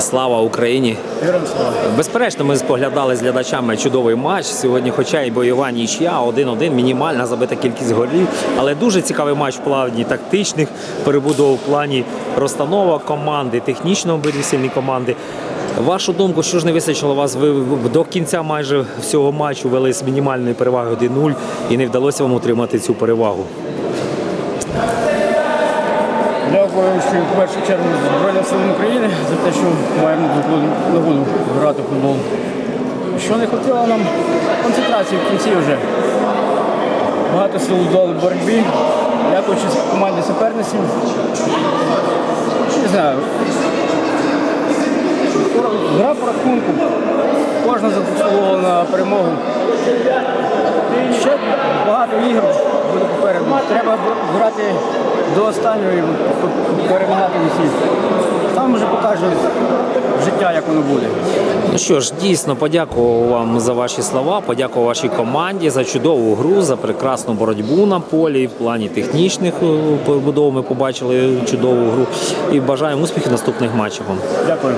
Слава Україні! Безперечно, ми споглядали з глядачами чудовий матч. Сьогодні, хоча і бойова нічия, 1-1, мінімальна забита кількість голів, але дуже цікавий матч в плані тактичних перебудов в плані розстановок команди, технічно обидві сильні команди. Вашу думку, що ж не вистачило вас? Ви до кінця майже всього матчу вели з мінімальної переваги 1-0 і не вдалося вам утримати цю перевагу. Дякую в першу чергу Збройним силам України за те, що маємо нагоду грати в футбол. Що не хотіло нам концентрації в кінці вже. Багато сил вдали в боротьбі. Дякуючи команді суперниців. Не знаю. Гра по рахунку. Кожна заслуговувала на перемогу. Ще багато ігор буде попереду. Треба грати до останнього і перемагати усіх. Там вже покаже життя, як воно буде. Ну що ж, дійсно подякував вам за ваші слова, подякував вашій команді за чудову гру, за прекрасну боротьбу на полі. В плані технічних е, побудов ми побачили чудову гру. І бажаємо успіхів наступних матчів. вам. Дякую.